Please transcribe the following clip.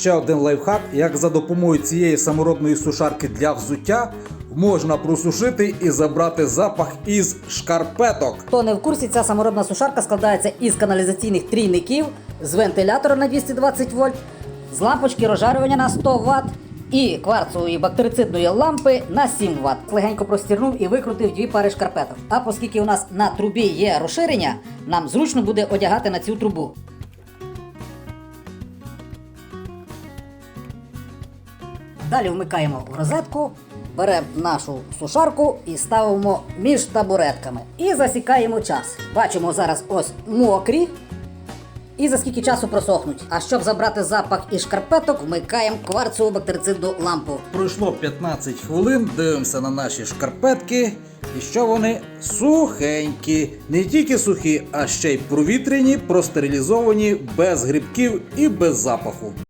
Ще один лайфхак, як за допомогою цієї саморобної сушарки для взуття можна просушити і забрати запах із шкарпеток. Хто не в курсі, ця саморобна сушарка складається із каналізаційних трійників, з вентилятора на 220 вольт, з лампочки розжарювання на 100 Вт і кварцової бактерицидної лампи на 7 Вт. Легенько простірнув і викрутив дві пари шкарпеток. А оскільки у нас на трубі є розширення, нам зручно буде одягати на цю трубу. Далі вмикаємо в розетку, беремо нашу сушарку і ставимо між табуретками. І засікаємо час. Бачимо зараз ось мокрі. І за скільки часу просохнуть. А щоб забрати запах із шкарпеток, вмикаємо кварцеву бактерицидну лампу. Пройшло 15 хвилин, дивимося на наші шкарпетки. І що вони сухенькі. Не тільки сухі, а ще й провітряні, простерилізовані, без грибків і без запаху.